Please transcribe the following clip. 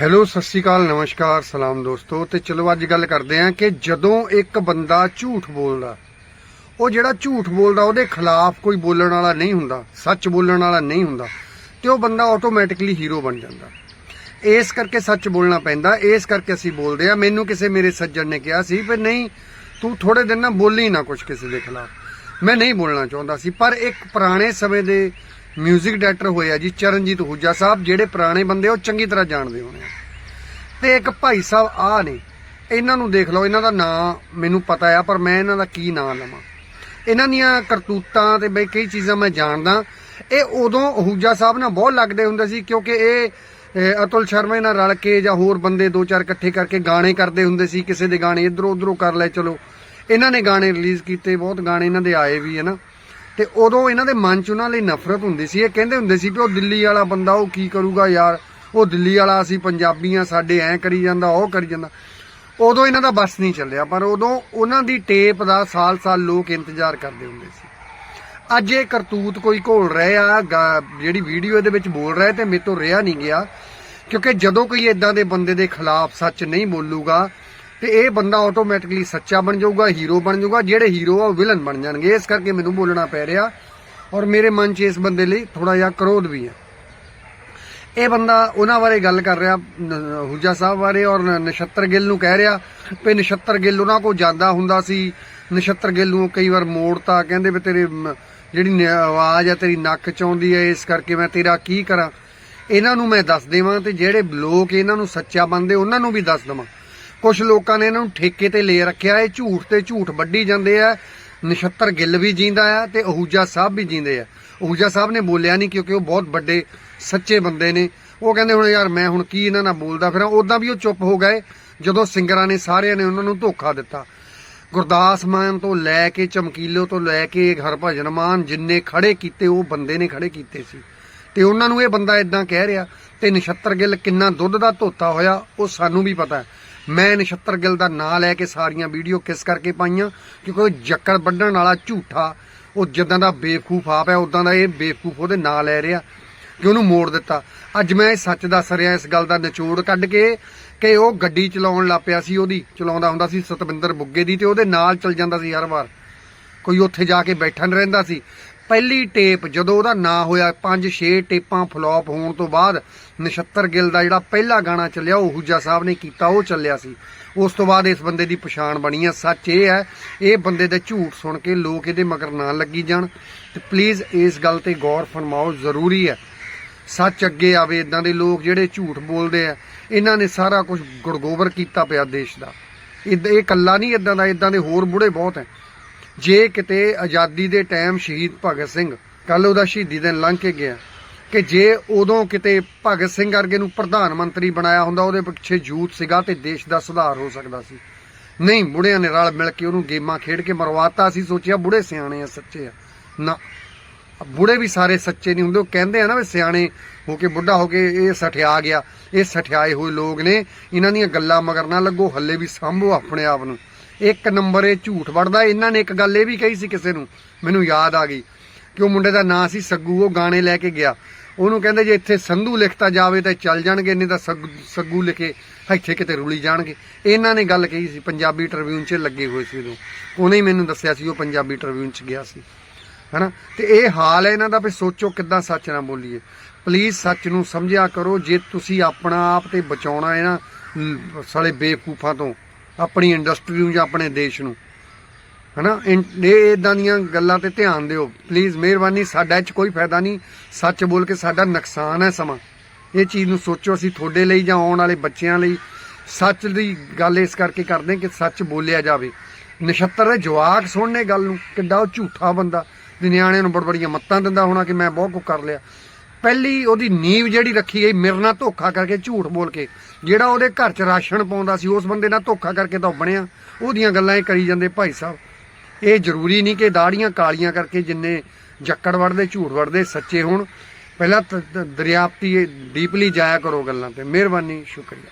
Hello, ਸਤਿ ਸ਼੍ਰੀ ਅਕਾਲ, ਨਮਸਕਾਰ, ਸਲਾਮ ਦੋਸਤੋ। ਤੇ ਚਲੋ, ਅੱਜ ਗੱਲ ਕਰਦੇ ਆਂ ਕਿ ਜਦੋਂ ਇੱਕ ਬੰਦਾ ਝੂਠ ਬੋਲਦਾ, ਉਹ ਜਿਹੜਾ ਝੂਠ ਬੋਲਦਾ, ਉਹਦੇ ਖਿਲਾਫ ਕੋਈ ਬੋਲਣ ਵਾਲਾ ਨਹੀਂ ਹੁੰਦਾ, ਸੱਚ ਬੋਲਣ ਵਾਲਾ ਨਹੀਂ ਹੁੰਦਾ, ਤੇ ਉਹ ਬੰਦਾ ਆਟੋਮੈਟਿਕਲੀ ਹੀਰੋ ਬਣ ਜਾਂਦਾ। ਇਸ ਕਰਕੇ ਸੱਚ ਬੋਲਣਾ ਪੈਂਦਾ, ਇਸ ਕਰਕੇ ਅਸੀਂ ਬੋਲਦੇ ਆ ਮੈਨੂੰ ਕਿਸੇ ਮੇਰੇ ਸੱਜਣ ਨੇ ਕਿਹਾ ਸੀ ਵੀ ਨਹੀਂ, ਤੂੰ ਥੋੜੇ ਦਿਨ ਨਾ ਬੋਲੀ ਨਾ ਕੁਝ ਕਿਸੇ ਦੇ ਖਿਲਾਫ। ਮੈਂ ਨਹੀਂ ਬੋਲਣਾ ਚਾਹੁੰਦਾ ਸੀ, ਪਰ ਇੱਕ ਪੁਰਾਣੇ ਸਮੇਂ ਦੇ 뮤직 ਡਾਇਰੈਕਟਰ ਹੋਏ ਆ ਜੀ ਚਰਨਜੀਤ ਹੁਜਾ ਸਾਹਿਬ, ਜਿਹੜੇ ਪੁਰਾਣੇ ਬੰਦੇ ਉਹ ਚੰਗੀ ਤਰ੍ਹਾਂ ਜਾਣਦੇ ਹੋਣੇ ਤੇ ਇੱਕ ਭਾਈ ਸਾਹਿਬ ਆ ਨੇ, ਇਹਨਾਂ ਨੂੰ ਦੇਖ ਲਓ, ਇਹਨਾਂ ਦਾ ਨਾਂ ਮੈਨੂੰ ਪਤਾ ਆ, ਪਰ ਮੈਂ ਇਹਨਾਂ ਦਾ ਕੀ ਨਾਂ ਲਵਾਂ। ਇਹਨਾਂ ਦੀਆਂ ਕਰਤੂਤਾਂ ਤੇ ਬਈ ਕਈ ਚੀਜ਼ਾਂ ਮੈਂ ਜਾਣਦਾ। ਇਹ ਉਦੋਂ ਹੂਜਾ ਸਾਹਿਬ ਨਾਲ ਬਹੁਤ ਲੱਗਦੇ ਹੁੰਦੇ ਸੀ, ਕਿਉਂਕਿ ਇਹ ਅਤੁਲ ਸ਼ਰਮਾ ਨਾਲ ਰਲ ਕੇ ਜਾਂ ਹੋਰ ਬੰਦੇ ਦੋ ਚਾਰ ਇਕੱਠੇ ਕਰਕੇ ਗਾਣੇ ਕਰਦੇ ਹੁੰਦੇ ਸੀ, ਕਿਸੇ ਦੇ ਗਾਣੇ ਇਧਰੋਂ ਉਧਰੋਂ ਕਰ ਲੈ, ਚਲੋ। ਇਹਨਾਂ ਨੇ ਗਾਣੇ ਰਿਲੀਜ਼ ਕੀਤੇ, ਬਹੁਤ ਗਾਣੇ ਇਹਨਾਂ ਦੇ ਆਏ ਵੀ, ਹੈ ਨਾ। ਤੇ ਉਦੋਂ ਇਹਨਾਂ ਦੇ ਮਨ 'ਚ ਉਹਨਾਂ ਲਈ ਨਫ਼ਰਤ ਹੁੰਦੀ ਸੀ। ਇਹ ਕਹਿੰਦੇ ਹੁੰਦੇ ਸੀ ਵੀ ਉਹ ਦਿੱਲੀ ਵਾਲਾ ਬੰਦਾ ਉਹ ਕੀ ਕਰੂਗਾ ਯਾਰ? ਉਹ ਦਿੱਲੀ ਵਾਲਾ ਅਸੀਂ ਪੰਜਾਬੀ ਆ ਸਾਡੇ ਐ ਕਰੀ ਜਾਂਦਾ, ਉਹ ਕਰੀ ਜਾਂਦਾ। ਉਦੋਂ ਇਹਨਾਂ ਦਾ ਬਸ ਨਹੀਂ ਚੱਲਿਆ, ਪਰ ਉਦੋਂ ਉਹਨਾਂ ਦੀ ਟੇਪ ਦਾ ਸਾਲ-ਸਾਲ ਲੋਕ ਇੰਤਜ਼ਾਰ ਕਰਦੇ ਹੁੰਦੇ ਸੀ। ਅੱਜ ਇਹ ਕਰਤੂਤ ਕੋਈ ਘੋਲ ਰਹੇ ਆ ਜਿਹੜੀ ਵੀਡੀਓ ਇਹਦੇ ਵਿੱਚ ਬੋਲ ਰਿਹਾ ਤੇ ਮੇਰੇ ਤੋਂ ਰਿਹਾ ਨਹੀਂ ਗਿਆ, ਕਿਉਂਕਿ ਜਦੋਂ ਕੋਈ ਇਦਾਂ ਦੇ ਬੰਦੇ ਦੇ ਖਿਲਾਫ ਸੱਚ ਨਹੀਂ ਬੋਲੂਗਾ ਤੇ ਇਹ ਬੰਦਾ ਆਟੋਮੈਟਿਕਲੀ ਸੱਚਾ ਬਣ ਜਾਊਗਾ ਹੀਰੋ ਬਣ ਜਾਊਗਾ, ਜਿਹੜੇ ਹੀਰੋ ਆ ਵਿਲਨ ਬਣ ਜਾਣਗੇ। ਇਸ ਕਰਕੇ ਮੈਨੂੰ ਬੋਲਣਾ ਪੈ ਰਿਹਾ ਔਰ ਮੇਰੇ ਮਨ 'ਚ ਇਸ ਬੰਦੇ ਲਈ ਥੋੜਾ ਜਿਹਾ ਕਰੋਧ ਵੀ ਹੈ। ਇਹ ਬੰਦਾ ਉਹਨਾਂ ਬਾਰੇ ਗੱਲ ਕਰ ਰਿਹਾ ਹੁਜਾ ਸਾਹਿਬ ਬਾਰੇ ਔਰ ਨ- ਨਛੱਤਰ ਗਿੱਲ ਨੂੰ ਕਹਿ ਰਿਹਾ ਵੀ ਨਛੱਤਰ ਗਿੱਲ ਉਹਨਾਂ ਕੋਲ ਜਾਂਦਾ ਹੁੰਦਾ ਸੀ। ਨਛੱਤਰ ਗਿੱਲ ਨੂੰ ਕਈ ਵਾਰ ਮੋੜਤਾ, ਕਹਿੰਦੇ ਵੀ ਤੇਰੇ ਜਿਹੜੀ ਆਵਾਜ਼ ਆ ਤੇਰੀ ਨੱਕ ਚ ਆਉਂਦੀ ਹੈ, ਇਸ ਕਰਕੇ ਮੈਂ ਤੇਰਾ ਕੀ ਕਰਾਂ। ਇਹਨਾਂ ਨੂੰ ਮੈਂ ਦੱਸ ਦੇਵਾਂ ਤੇ ਜਿਹੜੇ ਲੋਕ ਇਹਨਾਂ ਨੂੰ ਸੱਚਾ ਮੰਨਦੇ ਉਹਨਾਂ ਨੂੰ ਵੀ ਦੱਸ ਦੇਵਾਂ। ਕੁਝ ਲੋਕਾਂ ਨੇ ਇਹਨਾਂ ਨੂੰ ਠੇਕੇ ਤੇ ਲੈ ਰੱਖਿਆ ਇਹ ਝੂਠ ਤੇ ਝੂਠ ਵੱਢੀ ਜਾਂਦੇ ਆ। ਨਛੱਤਰ ਗਿੱਲ ਵੀ ਜਿੰਦਾ ਆ ਤੇ ਅਹੂਜਾ ਸਾਹਿਬ ਵੀ ਜਿੰਦੇ ਆ। ਅਹੂਜਾ ਸਾਹਿਬ ਨੇ ਬੋਲਿਆ ਨਹੀਂ ਕਿਉਂਕਿ ਉਹ ਬਹੁਤ ਵੱਡੇ, ਸੱਚੇ ਬੰਦੇ ਨੇ। ਉਹ ਕਹਿੰਦੇ ਹੁਣ ਯਾਰ ਮੈਂ ਹੁਣ ਕੀ ਇਹਨਾਂ ਨਾਲ ਬੋਲਦਾ ਫਿਰ? ਉਦਾਂ ਵੀ ਉਹ ਚੁੱਪ ਹੋ ਗਏ ਜਦੋਂ ਸਿੰਗਰਾਂ ਨੇ ਸਾਰਿਆਂ ਨੇ ਉਹਨਾਂ ਨੂੰ ਧੋਖਾ ਦਿੱਤਾ। ਗੁਰਦਾਸ ਮਾਨ ਤੋਂ ਲੈ ਕੇ, ਚਮਕੀਲੋ ਤੋਂ ਲੈ ਕੇ, ਹਰਭਜਨ ਮਾਨ ਜਿੰਨੇ ਖੜੇ ਕੀਤੇ, ਉਹ ਬੰਦੇ ਨੇ ਖੜੇ ਕੀਤੇ ਸੀ। ਤੇ ਉਹਨਾਂ ਨੂੰ ਇਹ ਬੰਦਾ ਇਦਾਂ ਕਹਿ ਰਿਹਾ, ਤੇ ਨਛੱਤਰ ਗਿੱਲ ਕਿੰਨਾ ਦੁੱਧ ਦਾ ਧੋਤਾ ਹੋਇਆ, ਉਹ ਸਾਨੂੰ ਵੀ ਪਤਾ ਹੈ। ਮੈਂ ਨਛੱਤਰ ਗਿੱਲ ਦਾ ਨਾਂ ਲੈ ਕੇ ਸਾਰੀਆਂ ਵੀਡੀਓ ਕਿਸ ਕਰਕੇ ਪਾਈਆਂ? ਕਿਉਂਕਿ ਉਹ ਜੱਕੜ ਵੱਢਣ ਵਾਲਾ ਝੂਠਾ, ਉਹ ਜਿੱਦਾਂ ਦਾ ਬੇਵਕੂਫ ਆਪ ਹੈ, ਉਦਾਂ ਦਾ ਇਹ ਬੇਵਕੂਫ ਉਹਦੇ ਨਾਂ ਲੈ ਰਿਹਾ ਕਿ ਉਹਨੂੰ ਮੋੜ ਦਿੱਤਾ। ਅੱਜ ਮੈਂ ਇਹ ਸੱਚ ਦੱਸ ਰਿਹਾ, ਇਸ ਗੱਲ ਦਾ ਨਿਚੋੜ ਕੱਢ ਕੇ ਕਿ ਉਹ ਗੱਡੀ ਚਲਾਉਣ ਲੱਗ ਪਿਆ ਸੀ ਉਹਦੀ, ਚਲਾਉਂਦਾ ਹੁੰਦਾ ਸੀ ਸਤਵਿੰਦਰ ਬੁੱਗੇ ਦੀ ਤੇ ਉਹਦੇ ਨਾਲ ਚੱਲ ਜਾਂਦਾ ਸੀ ਹਰ ਵਾਰ। ਕੋਈ ਉੱਥੇ ਜਾ ਕੇ ਬੈਠਾ ਨਹੀਂ ਰਹਿੰਦਾ ਸੀ। ਪਹਿਲੀ ਟੇਪ, ਜਦੋਂ ਉਹਦਾ ਨਾਂ ਹੋਇਆ 5-6 ਟੇਪਾਂ ਫਲॉप ਹੋਣ ਤੋਂ ਬਾਅਦ ਨਛੱਤਰ ਗਿੱਲ ਦਾ ਜਿਹੜਾ ਪਹਿਲਾ ਗਾਣਾ ਚੱਲਿਆ, ਉਹ ਹੂਜਾ ਸਾਹਿਬ ਨੇ ਕੀਤਾ, ਉਹ ਚੱਲਿਆ ਸੀ। ਉਸ ਤੋਂ ਬਾਅਦ ਇਸ ਬੰਦੇ ਦੀ ਪਛਾਣ ਬਣੀ ਹੈ ਸੱਚ ਇਹ ਹੈ, ਇਹ ਬੰਦੇ ਦੇ ਝੂਠ ਸੁਣ ਕੇ ਲੋਕ ਇਹਦੇ ਮਗਰ ਨਾ ਲੱਗੀ ਜਾਣ। ਤੇ ਪਲੀਜ਼ ਇਸ ਗੱਲ ਤੇ ਗੌਰ ਫਰਮਾਓ, ਜ਼ਰੂਰੀ ਹੈ। ਸੱਚ ਅੱਗੇ ਆਵੇ ਇਦਾਂ ਦੇ ਲੋਕ ਜਿਹੜੇ ਝੂਠ ਬੋਲਦੇ ਆ, ਇਹਨਾਂ ਨੇ ਸਾਰਾ ਕੁਝ ਗੁੜਗੋਬਰ ਕੀਤਾ ਪਿਆ ਦੇਸ਼ ਦਾ। ਇਦ- ਇਹ ਇਕੱਲਾ ਨਹੀਂ ਇਦਾਂ ਦਾ ਇਦਾਂ ਦੇ ਹੋਰ ਬੁੜੇ ਬਹੁਤ ਹੈ। ਜੇ ਕਿਤੇ ਆਜ਼ਾਦੀ ਦੇ ਟਾਈਮ ਸ਼ਹੀਦ ਭਗਤ ਸਿੰਘ ਕੱਲ ਉਹਦਾ ਸ਼ਹੀਦੀ ਦਿਨ ਲੰਘ ਕੇ ਗਿਆ, ਕਿ ਜੇ ਉਦੋਂ ਕਿਤੇ ਭਗਤ ਸਿੰਘ ਵਰਗੇ ਨੂੰ ਪ੍ਰਧਾਨ ਮੰਤਰੀ ਬਣਾਇਆ ਹੁੰਦਾ, ਉਹਦੇ ਪਿੱਛੇ ਯੂਥ ਸੀਗਾ ਤੇ ਦੇਸ਼ ਦਾ ਸੁਧਾਰ ਹੋ ਸਕਦਾ ਸੀ। ਨਹੀਂ ਬੁੜਿਆਂ ਨੇ ਰਲ ਮਿਲ ਕੇ ਉਹਨੂੰ ਗੇਮਾਂ ਖੇਡ ਕੇ ਮਰਵਾਤਾ ਸੀ ਸੋਚਿਆ ਬੁੜੇ ਸਿਆਣੇ ਆ, ਸੱਚੇ ਆ। ਨਾ, ਬੁੜੇ ਵੀ ਸਾਰੇ ਸੱਚੇ ਨਹੀਂ ਹੁੰਦੇ, ਉਹ ਕਹਿੰਦੇ ਆ ਨਾ ਵੀ ਸਿਆਣੇ ਹੋ ਕੇ ਬੁੱਢਾ ਹੋ ਕੇ ਇਹ ਸਠਿਆ ਗਿਆ, ਇਹ ਸਠਿਆਏ ਹੋਏ ਲੋਕ ਨੇ, ਇਹਨਾਂ ਦੀਆਂ ਗੱਲਾਂ ਮਗਰ ਨਾ ਲੱਗੋ, ਹੱਲੇ ਵੀ ਸੰਭੋ ਆਪਣੇ ਆਪ ਨੂੰ। ਇੱਕ ਨੰਬਰ ਇਹ ਝੂਠ ਵੜਦਾ। ਇਹਨਾਂ ਨੇ ਇੱਕ ਗੱਲ ਇਹ ਵੀ ਕਹੀ ਸੀ ਕਿਸੇ ਨੂੰ, ਮੈਨੂੰ ਯਾਦ ਆ ਗਈ ਕਿ ਉਹ ਮੁੰਡੇ ਦਾ ਨਾਂ ਸੀ ਸੱਗੂ, ਉਹ ਗਾਣੇ ਲੈ ਕੇ ਗਿਆ। ਉਹਨੂੰ ਕਹਿੰਦੇ ਜੇ ਇੱਥੇ ਸੰਧੂ ਲਿਖਤਾ ਜਾਵੇ ਤਾਂ ਚੱਲ ਜਾਣਗੇ, ਨਹੀਂ ਤਾਂ ਸੱਗੂ- ਸੱਗੂ ਲਿਖੇ ਇੱਥੇ ਕਿਤੇ ਰੁਲੀ ਜਾਣਗੇ। ਇਹਨਾਂ ਨੇ ਗੱਲ ਕਹੀ ਸੀ, ਪੰਜਾਬੀ ਟ੍ਰਿਬਿਊਨ 'ਚ ਲੱਗੇ ਹੋਏ ਸੀ ਉਦੋਂ। ਉਹਨੇ ਹੀ ਮੈਨੂੰ ਦੱਸਿਆ ਸੀ, ਉਹ ਪੰਜਾਬੀ ਟ੍ਰਿਬਿਊਨ 'ਚ ਗਿਆ ਸੀ। ਹਨਾ? ਤੇ ਇਹ ਹਾਲ ਹੈ ਇਹਨਾਂ ਦਾ ਵੀ ਸੋਚੋ ਕਿੱਦਾਂ ਸੱਚ ਨਾ ਬੋਲੀਏ। ਪਲੀਜ਼ ਸੱਚ ਨੂੰ ਸਮਝਿਆ ਕਰੋ, ਜੇ ਤੁਸੀਂ ਆਪਣਾ ਆਪ ਤੇ ਬਚਾਉਣਾ ਹੈ ਨਾ, ਲ- ਸਾਲੇ ਬੇਵਕੂਫਾਂ ਤੋਂ ਆਪਣੀ ਇੰਡਸਟਰੀ ਨੂੰ ਜਾਂ ਆਪਣੇ ਦੇਸ਼ ਨੂੰ। ਹਨਾ? ਇਹ ਇਦਾਂ ਦੀਆਂ ਗੱਲਾਂ ਤੇ ਧਿਆਨ ਦਿਓ। ਪਲੀਜ਼ ਮਿਹਰਬਾਨੀ, ਸਾਡਾ ਇਹ ਚ ਕੋਈ ਫਾਇਦਾ ਨਹੀਂ। ਸੱਚ ਬੋਲ ਕੇ ਸਾਡਾ ਨੁਕਸਾਨ ਹੈ ਸਮਾਂ। ਇਹ ਚੀਜ਼ ਨੂੰ ਸੋਚੋ ਅਸੀਂ ਤੁਹਾਡੇ ਲਈ ਜਾਂ ਆਉਣ ਵਾਲੇ ਬੱਚਿਆਂ ਲਈ। ਸੱਚ ਦੀ ਗੱਲ ਇਸ ਕਰਕੇ ਕਰਦੇ ਕਿ ਸੱਚ ਬੋਲਿਆ ਜਾਵੇ। ਨਛੱਤਰ ਦੇ ਜਵਾਕ ਸੁਣਨੇ ਗੱਲ ਨੂੰ। ਕਿੱਡਾ ਉਹ ਝੂਠਾ ਬੰਦਾ। ਨਿਆਣਿਆਂ ਨੂੰ ਬੜਬੜੀਆਂ ਮੱਤਾਂ ਦਿੰਦਾ ਹੋਣਾ ਕਿ ਮੈਂ ਬਹੁਤ ਕੁ ਕਰ ਲਿਆ। ਪਹਿਲੀ ਉਹਦੀ ਨੀਂਵ ਜਿਹੜੀ ਰੱਖੀ ਗਈ, ਮੇਰੇ ਨਾਲ ਧੋਖਾ ਕਰਕੇ ਝੂਠ ਬੋਲ ਕੇ, ਜਿਹੜਾ ਉਹਦੇ ਘਰ 'ਚ ਰਾਸ਼ਨ ਪਾਉਂਦਾ ਸੀ, ਉਸ ਬੰਦੇ ਨਾਲ ਧੋਖਾ ਕਰਕੇ ਤਾਂ ਬਣਿਆ। ਉਹਦੀਆਂ ਗੱਲਾਂ ਇਹ ਕਰੀ ਜਾਂਦੇ ਭਾਈ ਸਾਹਿਬ। ਇਹ ਜ਼ਰੂਰੀ ਨਹੀਂ ਕਿ ਦਾੜੀਆਂ ਕਾਲੀਆਂ ਕਰਕੇ ਜਿੰਨੇ ਜੱਕੜ ਵੜਦੇ ਝੂਠ ਵੜਦੇ ਸੱਚੇ ਹੋਣ। ਪਹਿਲਾਂ ਦਰਿਆਪਤੀ, ਡੀਪਲੀ ਜਾਇਆ ਕਰੋ ਗੱਲਾਂ ਤੇ। ਮਿਹਰਬਾਨੀ, ਸ਼ੁਕਰੀਆ।